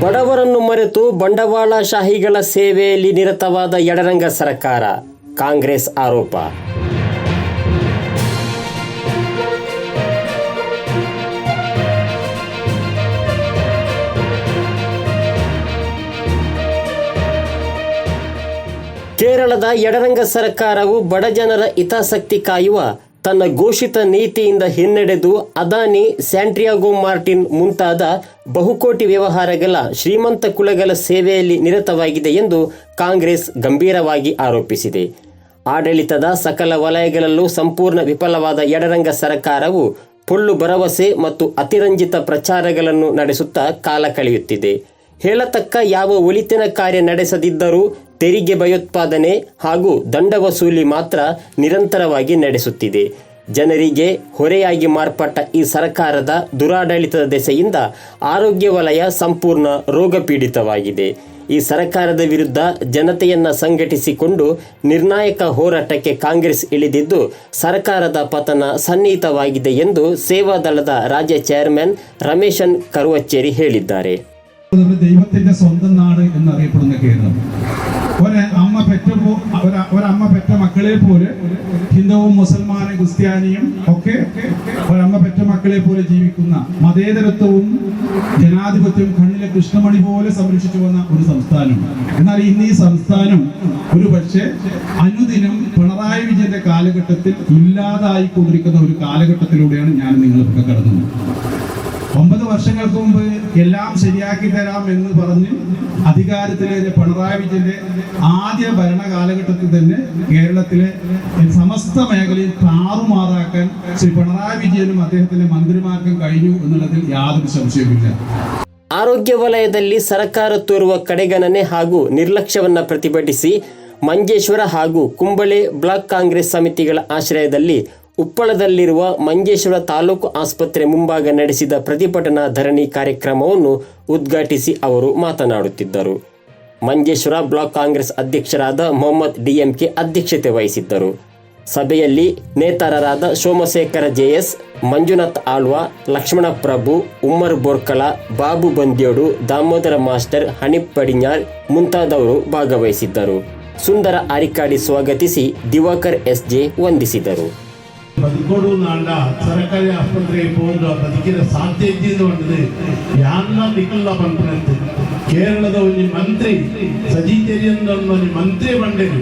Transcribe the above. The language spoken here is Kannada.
ಬಡವರನ್ನು ಮರೆತು ಬಂಡವಾಳಶಾಹಿಗಳ ಸೇವೆಯಲ್ಲಿ ನಿರತವಾದ ಎಡರಂಗ ಸರ್ಕಾರ. ಕಾಂಗ್ರೆಸ್ ಆರೋಪ. ಕೇರಳದ ಎಡರಂಗ ಸರ್ಕಾರವು ಬಡಜನರ ಹಿತಾಸಕ್ತಿ ಕಾಯುವ ತನ್ನ ಘೋಷಿತ ನೀತಿಯಿಂದ ಹಿನ್ನಡೆದು ಅದಾನಿ ಸ್ಯಾಂಟ್ರಿಯಾಗೋ ಮಾರ್ಟಿನ್ ಮುಂತಾದ ಬಹುಕೋಟಿ ವ್ಯವಹಾರಗಳ ಶ್ರೀಮಂತ ಕುಲಗಳ ಸೇವೆಯಲ್ಲಿ ನಿರತವಾಗಿದೆ ಎಂದು ಕಾಂಗ್ರೆಸ್ ಗಂಭೀರವಾಗಿ ಆರೋಪಿಸಿದೆ. ಆಡಳಿತದ ಸಕಲ ವಲಯಗಳಲ್ಲೂ ಸಂಪೂರ್ಣ ವಿಫಲವಾದ ಎಡರಂಗ ಸರ್ಕಾರವು ಪೊಳ್ಳು ಭರವಸೆ ಮತ್ತು ಅತಿರಂಜಿತ ಪ್ರಚಾರಗಳನ್ನು ನಡೆಸುತ್ತಾ ಕಾಲ ಕಳೆಯುತ್ತಿದೆ. ಹೇಳತಕ್ಕ ಯಾವ ಒಳಿತಿನ ಕಾರ್ಯ ನಡೆಸದಿದ್ದರೂ ತೆರಿಗೆ ಭಯೋತ್ಪಾದನೆ ಹಾಗೂ ದಂಡ ವಸೂಲಿ ಮಾತ್ರ ನಿರಂತರವಾಗಿ ನಡೆಸುತ್ತಿದೆ. ಜನರಿಗೆ ಹೊರೆಯಾಗಿ ಮಾರ್ಪಟ್ಟ ಈ ಸರ್ಕಾರದ ದುರಾಡಳಿತದ ದೆಸೆಯಿಂದ ಆರೋಗ್ಯ ವಲಯ ಸಂಪೂರ್ಣ ರೋಗಪೀಡಿತವಾಗಿದೆ. ಈ ಸರ್ಕಾರದ ವಿರುದ್ಧ ಜನತೆಯನ್ನ ಸಂಘಟಿಸಿಕೊಂಡು ನಿರ್ಣಾಯಕ ಹೋರಾಟಕ್ಕೆ ಕಾಂಗ್ರೆಸ್ ಇಳಿದಿದ್ದು, ಸರ್ಕಾರದ ಪತನ ಸನ್ನಿಹಿತವಾಗಿದೆ ಎಂದು ಸೇವಾದಳದ ರಾಜ್ಯ ಚೇರ್ಮನ್ ರಮೇಶನ್ ಕರುವಚ್ಚೇರಿ ಹೇಳಿದ್ದಾರೆ. ദൈവത്തിന്റെ സ്വന്തം നാട് എന്നറിയപ്പെടുന്ന കേരളം ഒരു അമ്മ പെറ്റ ഒരമ്മ പെറ്റ മക്കളെ പോലെ ഹിന്ദുവും മുസൽമാനും ക്രിസ്ത്യാനിയും ഒക്കെ ഒരമ്മ പെറ്റ മക്കളെ പോലെ ജീവിക്കുന്ന മതേതരത്വവും ജനാധിപത്യവും കണ്ണിലെ കൃഷ്ണമണി പോലെ സംരക്ഷിച്ചു വന്ന ഒരു സംസ്ഥാനം. എന്നാൽ ഇന്ന് ഈ സംസ്ഥാനം ഒരു പക്ഷേ അനുദിനം പിണറായി വിജയന്റെ കാലഘട്ടത്തിൽ ഇല്ലാതായിക്കൊണ്ടിരിക്കുന്ന ഒരു കാലഘട്ടത്തിലൂടെയാണ് ഞാൻ നിങ്ങളിപ്പോൾ കടന്നത്. വർഷങ്ങൾക്ക് മുമ്പ് എല്ലാം ശരിയാക്കി തരാം എന്ന് പറഞ്ഞ് അധികാരത്തിലേറിയ പിണറായി വിജയന്റെ ആദ്യ ഭരണ കാലഘട്ടത്തിൽ തന്നെ കേരളത്തിലെ സമസ്ത മേഖലയിൽ താറുമാറാക്കാൻ ശ്രീ പിണറായി വിജയനും അദ്ദേഹത്തിന്റെ മന്ത്രിമാർക്കും കഴിഞ്ഞു എന്നുള്ളതിൽ യാതൊരു സംശയവുമില്ല ಆರೋಗ್ಯ ವಲಯದಲ್ಲಿ ಸರ್ಕಾರ ತೋರುವ ಕಡೆಗಣನೆ ಹಾಗೂ ನಿರ್ಲಕ್ಷ್ಯವನ್ನ ಪ್ರತಿಭಟಿಸಿ ಮಂಜೇಶ್ವರ ಹಾಗೂ ಕುಂಬಳೆ ಬ್ಲಾಕ್ ಕಾಂಗ್ರೆಸ್ ಸಮಿತಿಗಳ ಆಶ್ರಯದಲ್ಲಿ ಉಪ್ಪಳದಲ್ಲಿರುವ ಮಂಜೇಶ್ವರ ತಾಲೂಕು ಆಸ್ಪತ್ರೆ ಮುಂಭಾಗ ನಡೆಸಿದ ಪ್ರತಿಭಟನಾ ಧರಣಿ ಕಾರ್ಯಕ್ರಮವನ್ನು ಉದ್ಘಾಟಿಸಿ ಅವರು ಮಾತನಾಡುತ್ತಿದ್ದರು. ಮಂಜೇಶ್ವರ ಬ್ಲಾಕ್ ಕಾಂಗ್ರೆಸ್ ಅಧ್ಯಕ್ಷರಾದ ಮೊಹಮ್ಮದ್ ಡಿಎಂಕೆ ಅಧ್ಯಕ್ಷತೆ ವಹಿಸಿದ್ದರು. ಸಭೆಯಲ್ಲಿ ನೇತಾರರಾದ ಸೋಮಶೇಖರ ಜೆಎಸ್, ಮಂಜುನಾಥ್ ಆಳ್ವ, ಲಕ್ಷ್ಮಣ ಪ್ರಭು, ಉಮ್ಮರ್ ಬೋರ್ಕಳ ಬಾಬು ಬಂದ್ಯೋಡು, ದಾಮೋದರ ಮಾಸ್ಟರ್, ಹನೀಫ್ ಪಡಿഞ്ഞാರ್ ಮುಂತಾದವರು ಭಾಗವಹಿಸಿದ್ದರು. ಸುಂದರ ಆರಿಕಾಡಿ ಸ್ವಾಗತಿಸಿ ದಿವಾಕರ್ ಎಸ್ ಜೆ ವಂದಿಸಿದರು. ಬದುಕೋಡು ನಾಂಡ ಸರಕಾರಿ ಆಸ್ಪತ್ರೆಗೆ ಹೋದ ಬದುಕಿನ ಸಾಧ್ಯತೆ ಹೊಂದಿದೆ ಯಾನ್ನ ನಿಖಲ್ಲ ಬಂದ್ಬಿಡಂತೆ ಕೇರಳದ ಒಂದು ಮಂತ್ರಿ ಸಜಿ ತೆರಿಯನ್ನ ಒಂದು ಮಂತ್ರಿ ಬಂಡೆರು